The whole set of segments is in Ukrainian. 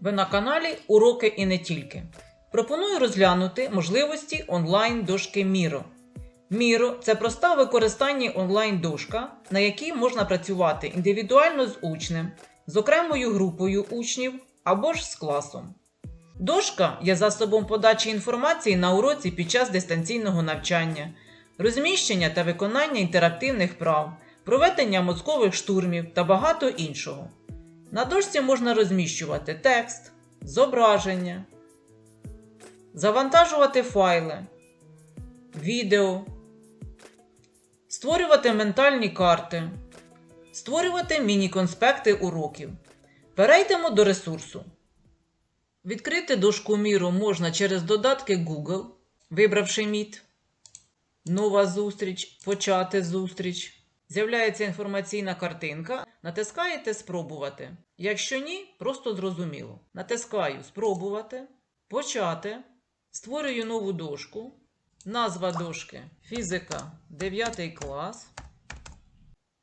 Ви на каналі Уроки і не тільки. Пропоную розглянути можливості онлайн-дошки Міро. Міро це проста в використанні онлайн-дошка, на якій можна працювати індивідуально з учнем, з окремою групою учнів або ж з класом. Дошка є засобом подачі інформації на уроці під час дистанційного навчання, розміщення та виконання інтерактивних прав, проведення мозкових штурмів та багато іншого. На дошці можна розміщувати текст, зображення, завантажувати файли, відео, створювати ментальні карти, створювати міні-конспекти уроків. Перейдемо до ресурсу. Відкрити дошку міру можна через додатки Google, вибравши Meet, Нова зустріч, Почати зустріч. З'являється інформаційна картинка. Натискаєте Спробувати. Якщо ні, просто зрозуміло. Натискаю Спробувати, Почати. Створюю нову дошку. Назва дошки Фізика 9 клас.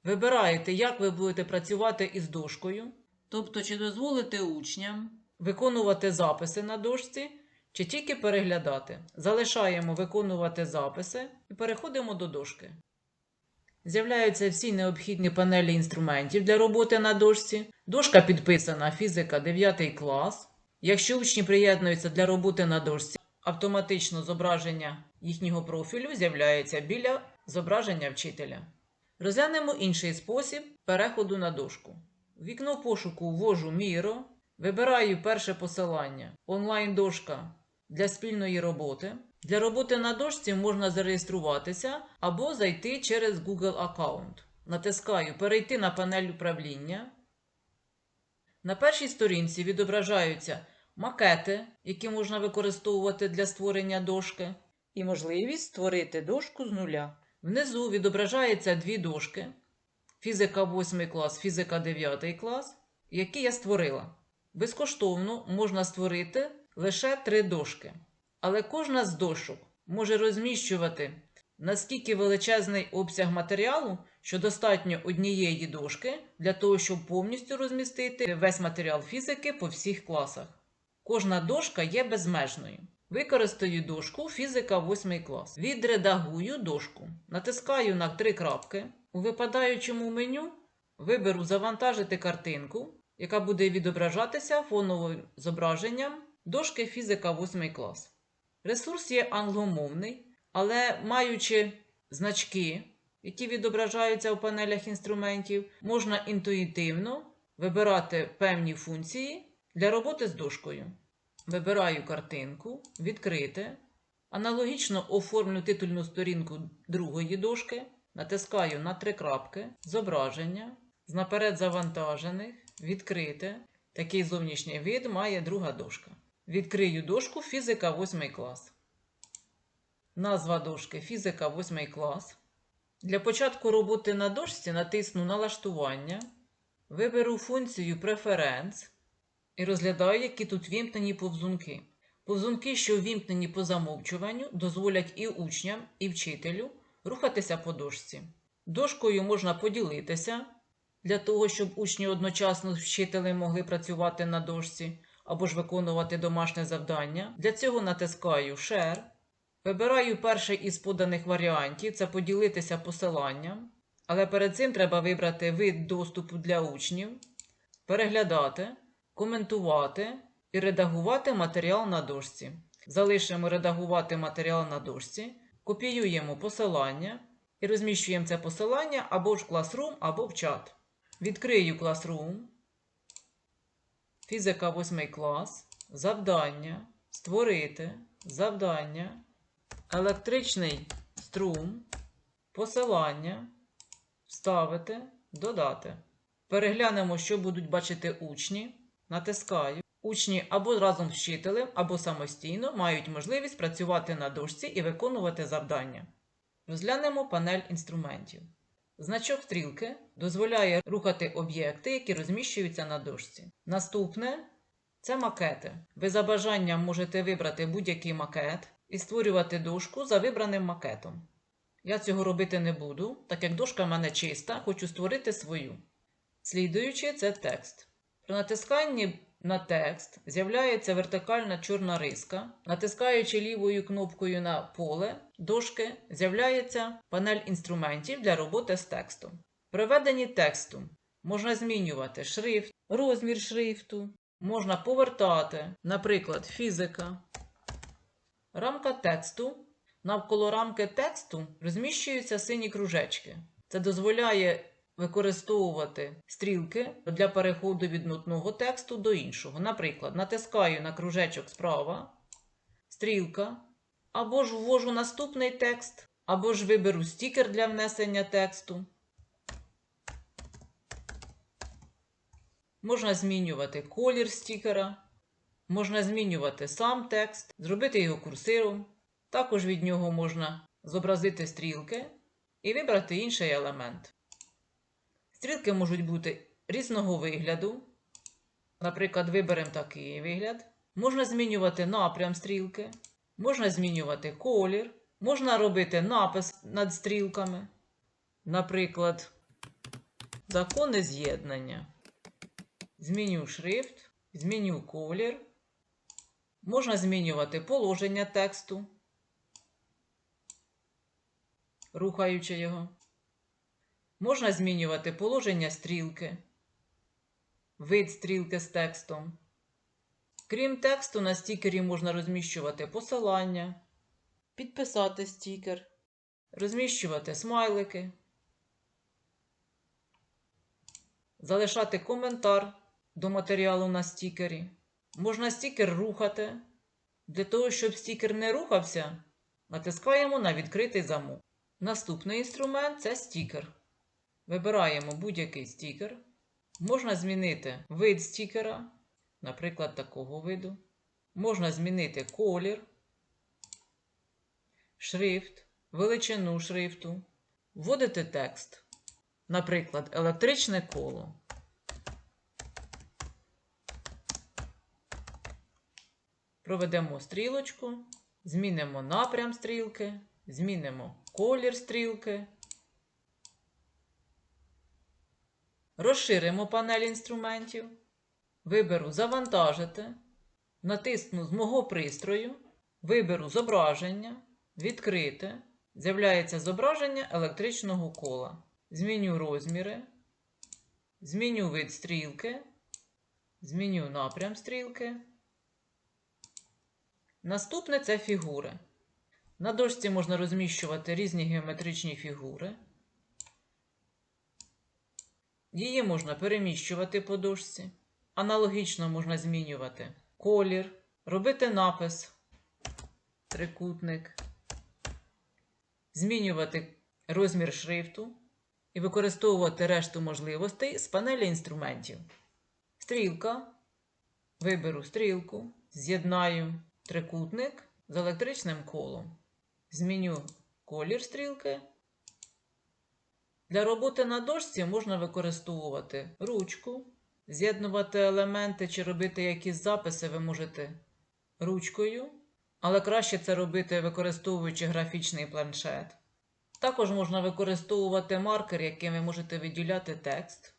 Вибираєте, як ви будете працювати із дошкою. Тобто, чи дозволите учням виконувати записи на дошці, чи тільки переглядати. Залишаємо виконувати записи і переходимо до дошки. З'являються всі необхідні панелі інструментів для роботи на дошці. Дошка підписана фізика 9 клас. Якщо учні приєднуються для роботи на дошці, автоматично зображення їхнього профілю з'являється біля зображення вчителя. Розглянемо інший спосіб переходу на дошку. В вікно пошуку ввожу Міро, вибираю перше посилання онлайн-дошка для спільної роботи. Для роботи на дошці можна зареєструватися або зайти через Google аккаунт. Натискаю Перейти на панель управління. На першій сторінці відображаються макети, які можна використовувати для створення дошки, і можливість створити дошку з нуля. Внизу відображаються дві дошки: фізика 8 клас, фізика 9 клас, які я створила. Безкоштовно можна створити лише три дошки. Але кожна з дошок може розміщувати наскільки величезний обсяг матеріалу, що достатньо однієї дошки для того, щоб повністю розмістити весь матеріал фізики по всіх класах. Кожна дошка є безмежною. Використаю дошку фізика 8 клас. Відредагую дошку. Натискаю на три крапки. У випадаючому меню виберу Завантажити картинку, яка буде відображатися фоновим зображенням дошки фізика 8 клас. Ресурс є англомовний, але маючи значки, які відображаються у панелях інструментів, можна інтуїтивно вибирати певні функції для роботи з дошкою. Вибираю картинку, відкрити. Аналогічно оформлю титульну сторінку другої дошки, натискаю на три крапки, зображення, з наперед завантажених, відкрити. Такий зовнішній вид має друга дошка. Відкрию дошку фізика 8 клас. Назва дошки фізика 8 клас. Для початку роботи на дошці натисну Налаштування. Виберу функцію Преференс і розглядаю, які тут вімкнені повзунки. Повзунки, що вімкнені по замовчуванню, дозволять і учням, і вчителю рухатися по дошці. Дошкою можна поділитися для того, щоб учні одночасно з вчителем могли працювати на дошці або ж виконувати домашнє завдання. Для цього натискаю Share. Вибираю перший із поданих варіантів це поділитися посиланням. Але перед цим треба вибрати вид доступу для учнів, переглядати, коментувати і редагувати матеріал на дошці. Залишимо редагувати матеріал на дошці, копіюємо посилання і розміщуємо це посилання або в Classroom, або в чат. Відкрию Classroom. Фізика 8 клас. Завдання. Створити. Завдання. Електричний струм. Посилання. Вставити. Додати. Переглянемо, що будуть бачити учні. Натискаю. Учні або разом з вчителем, або самостійно мають можливість працювати на дошці і виконувати завдання. Розглянемо панель інструментів. Значок стрілки дозволяє рухати об'єкти, які розміщуються на дошці. Наступне це макети. Ви за бажанням можете вибрати будь-який макет і створювати дошку за вибраним макетом. Я цього робити не буду, так як дошка в мене чиста, хочу створити свою. Слідуючи, це текст. При натисканні на текст з'являється вертикальна чорна риска. Натискаючи лівою кнопкою на поле дошки, з'являється панель інструментів для роботи з текстом. При введенні тексту можна змінювати шрифт, розмір шрифту, можна повертати, наприклад, фізика. Рамка тексту. Навколо рамки тексту розміщуються сині кружечки. Це дозволяє використовувати стрілки для переходу від одного тексту до іншого. Наприклад, натискаю на кружечок справа, стрілка, або ж ввожу наступний текст, або ж виберу стікер для внесення тексту. Можна змінювати колір стікера, можна змінювати сам текст, зробити його курсиром. Також від нього можна зобразити стрілки і вибрати інший елемент. Стрілки можуть бути різного вигляду. Наприклад, виберемо такий вигляд. Можна змінювати напрям стрілки, можна змінювати колір, можна робити напис над стрілками. Наприклад, закони з'єднання. Зміню шрифт, зміню колір. Можна змінювати положення тексту, рухаючи його. Можна змінювати положення стрілки, вид стрілки з текстом. Крім тексту, на стікері можна розміщувати посилання, підписати стікер, розміщувати смайлики, залишати коментар до матеріалу на стікері. Можна стікер рухати. Для того, щоб стікер не рухався, натискаємо на відкритий замок. Наступний інструмент це стікер. Вибираємо будь-який стікер. Можна змінити вид стікера, наприклад, такого виду. Можна змінити колір, шрифт, величину шрифту, вводити текст, наприклад, електричне коло. Проведемо стрілочку, змінимо напрям стрілки, змінимо колір стрілки. Розширимо панель інструментів. Виберу Завантажити. Натисну з мого пристрою. Виберу Зображення. Відкрити. З'являється зображення електричного кола. Зміню розміри. Зміню вид стрілки. Зміню напрям стрілки. Наступне це фігури. На дошці можна розміщувати різні геометричні фігури. Її можна переміщувати по дошці. Аналогічно можна змінювати колір, робити напис, трикутник, змінювати розмір шрифту і використовувати решту можливостей з панелі інструментів. Стрілка. Виберу стрілку, з'єднаю трикутник з електричним колом. Зміню колір стрілки. Для роботи на дошці можна використовувати ручку, з'єднувати елементи чи робити якісь записи ви можете ручкою, але краще це робити використовуючи графічний планшет. Також можна використовувати маркер, яким ви можете виділяти текст.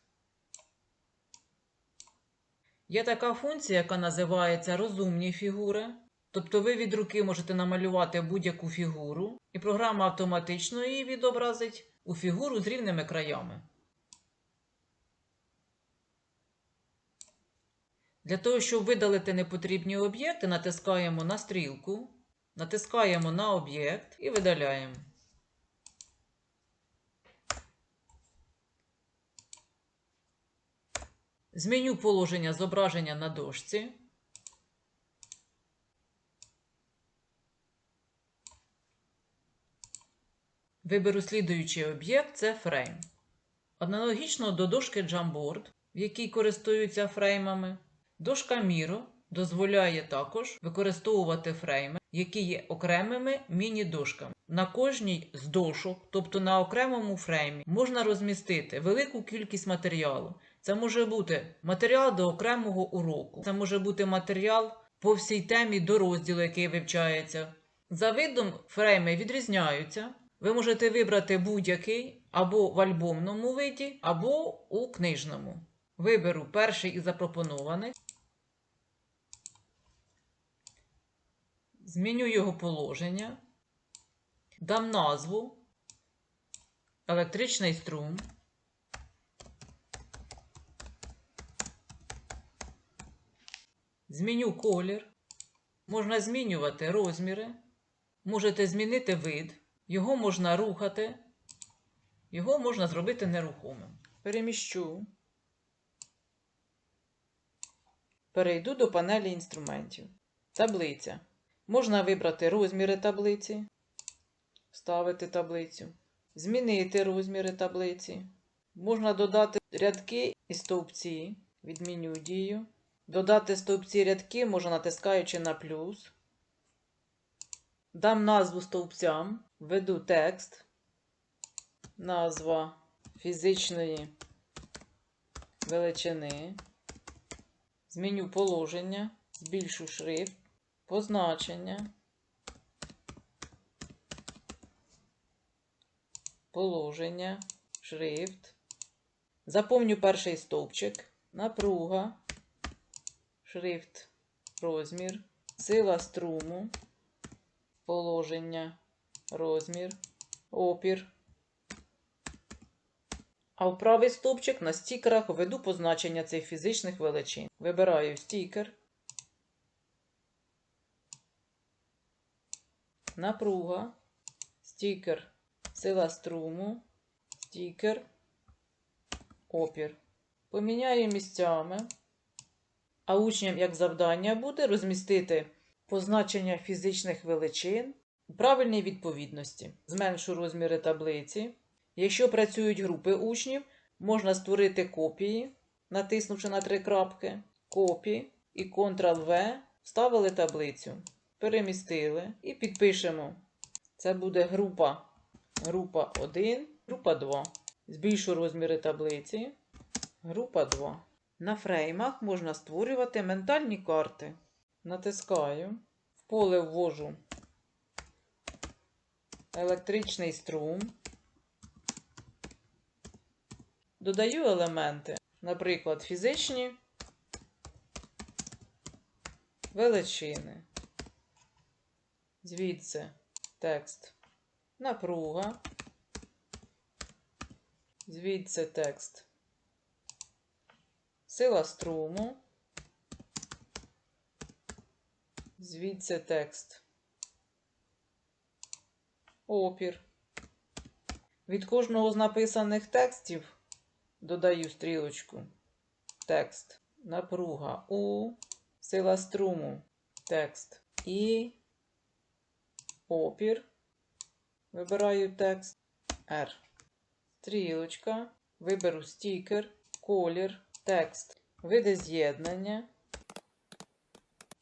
Є така функція, яка називається розумні фігури. Тобто ви від руки можете намалювати будь-яку фігуру, і програма автоматично її відобразить у фігуру з рівними краями. Для того, щоб видалити непотрібні об'єкти, натискаємо на стрілку, натискаємо на об'єкт і видаляємо. Зміню положення зображення на дошці. Виберу слідуючий об'єкт це фрейм. Аналогічно до дошки Jamboard, в якій користуються фреймами, дошка Miro дозволяє також використовувати фрейми, які є окремими міні-дошками. На кожній з дошок, тобто на окремому фреймі, можна розмістити велику кількість матеріалу. Це може бути матеріал до окремого уроку, це може бути матеріал по всій темі до розділу, який вивчається. За видом фрейми відрізняються. Ви можете вибрати будь-який або в альбомному виді, або у книжному. Виберу перший із запропонованих. Зміню його положення. Дам назву електричний струм. Зміню колір. Можна змінювати розміри. Можете змінити вид. Його можна рухати. Його можна зробити нерухомим. Переміщу. Перейду до панелі інструментів. Таблиця. Можна вибрати розміри таблиці. Вставити таблицю. Змінити розміри таблиці. Можна додати рядки і стовпці. Відміню дію. Додати стовпці рядки можна натискаючи на плюс. Дам назву стовпцям. Введу текст. Назва фізичної величини. Зміню положення. Збільшу шрифт. Позначення. Положення. Шрифт. Заповню перший стовпчик. Напруга. Шрифт. Розмір. Сила струму. Положення. Розмір. Опір. А в правий стовпчик на стікерах введу позначення цих фізичних величин. Вибираю стікер. Напруга. Стікер. Сила струму. Стікер. Опір. Поміняю місцями. А учням як завдання буде розмістити позначення фізичних величин у правильній відповідності. Зменшу розміри таблиці. Якщо працюють групи учнів, можна створити копії, натиснувши на три крапки, копії і Ctrl-V, вставили таблицю, перемістили і підпишемо. Це буде група, група 1, група 2. Збільшу розміри таблиці. Група 2. На фреймах можна створювати ментальні карти. Натискаю, в поле ввожу електричний струм. Додаю елементи, наприклад, фізичні величини. Звідси текст напруга. Звідси текст сила струму. Звідси текст. Опір. Від кожного з написаних текстів додаю стрілочку. Текст. Напруга У. Сила струму. Текст. І. Опір. Вибираю текст. R. Стрілочка. Виберу стікер, колір, текст. Види з'єднання.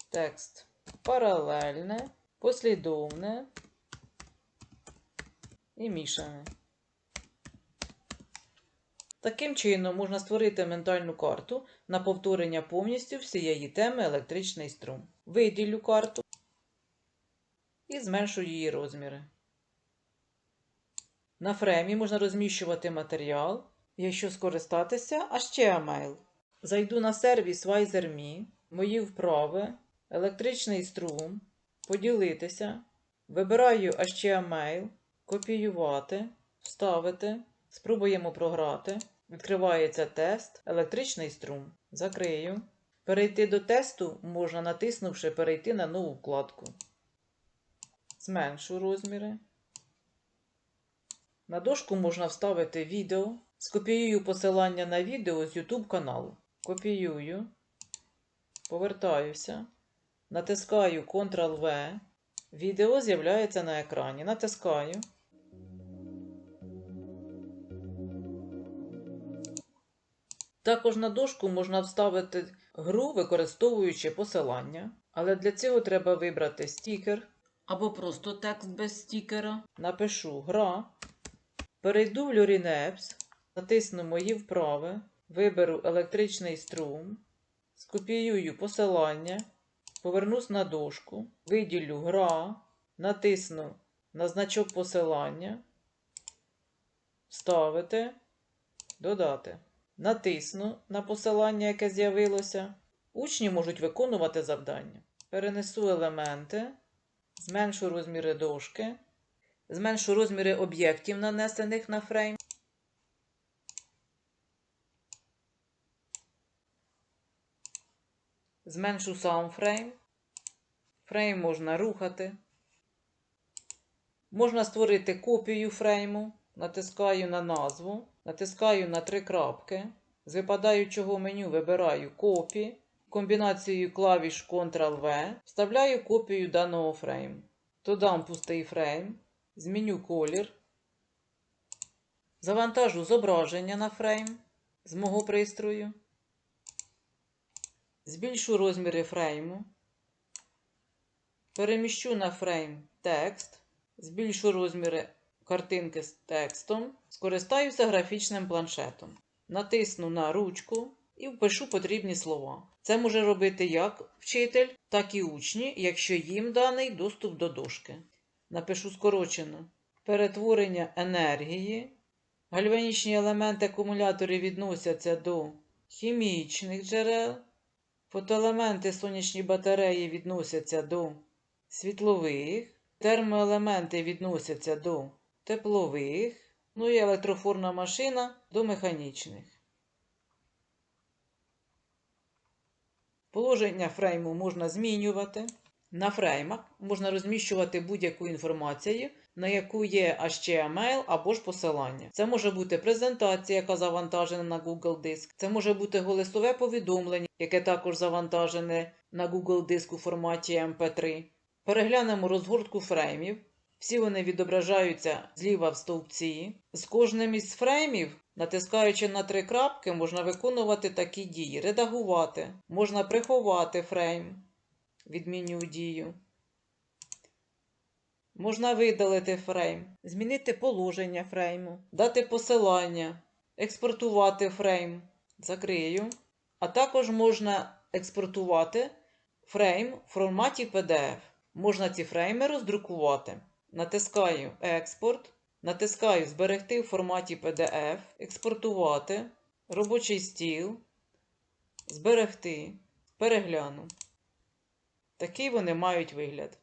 Текст. Паралельне, послідовне і мішане. Таким чином можна створити ментальну карту на повторення повністю всієї теми електричний струм. Виділю карту і зменшу її розміри. На фреймі можна розміщувати матеріал, якщо скористатися HTML. Зайду на сервіс Wiser.me, мої вправи, електричний струм, поділитися, вибираю HTML, копіювати, вставити, спробуємо програти. Відкривається тест електричний струм. Закрию. Перейти до тесту можна, натиснувши Перейти на нову вкладку. Зменшу розміри. На дошку можна вставити відео. Скопіюю посилання на відео з YouTube каналу. Копіюю. Повертаюся. Натискаю Ctrl-V. Відео з'являється на екрані. Натискаю. Також на дошку можна вставити гру, використовуючи посилання. Але для цього треба вибрати стікер або просто текст без стікера. Напишу гра. Перейду в Lorineps, натисну Мої вправи, виберу електричний струм, скопіюю посилання, повернусь на дошку, виділю гра, натисну на значок посилання, вставити, додати. Натисну на посилання, яке з'явилося. Учні можуть виконувати завдання. Перенесу елементи, зменшу розміри дошки, зменшу розміри об'єктів, нанесених на фрейм. Зменшу сам фрейм. Фрейм можна рухати. Можна створити копію фрейму. Натискаю на назву, натискаю на три крапки. З випадаючого меню вибираю копі. Комбінацією клавіш Ctrl-V вставляю копію даного фрейму. Додам пустий фрейм, зміню колір. Завантажу зображення на фрейм з мого пристрою. Збільшу розміри фрейму. Переміщу на фрейм текст. Збільшу розміри картинки з текстом. Скористаюся графічним планшетом. Натисну на ручку і впишу потрібні слова. Це може робити як вчитель, так і учні, якщо їм даний доступ до дошки. Напишу скорочено. Перетворення енергії. Гальванічні елементи акумуляторів відносяться до хімічних джерел. Фотоелементи сонячні батареї відносяться до світлових, термоелементи відносяться до теплових, ну і електрофорна машина до механічних. Положення фрейму можна змінювати. На фреймах можна розміщувати будь-яку інформацію, на яку є HTML або ж посилання. Це може бути презентація, яка завантажена на Google Диск. Це може бути голосове повідомлення, яке також завантажене на Google Диск у форматі MP3. Переглянемо розгортку фреймів. Всі вони відображаються зліва в стовпці. З кожним із фреймів, натискаючи на три крапки, можна виконувати такі дії: редагувати, можна приховати фрейм, відміню дію. Можна видалити фрейм, змінити положення фрейму, дати посилання, експортувати фрейм, закрию. А також можна експортувати фрейм в форматі PDF. Можна ці фрейми роздрукувати. Натискаю Експорт, натискаю Зберегти в форматі PDF, експортувати, робочий стіл, зберегти, перегляну. Такий вони мають вигляд.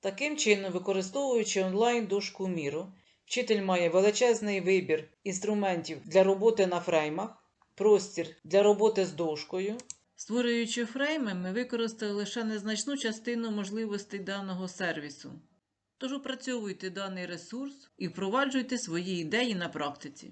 Таким чином, використовуючи онлайн дошку міру, вчитель має величезний вибір інструментів для роботи на фреймах, простір для роботи з дошкою. Створюючи фрейми, ми використали лише незначну частину можливостей даного сервісу. Тож опрацьовуйте даний ресурс і впроваджуйте свої ідеї на практиці.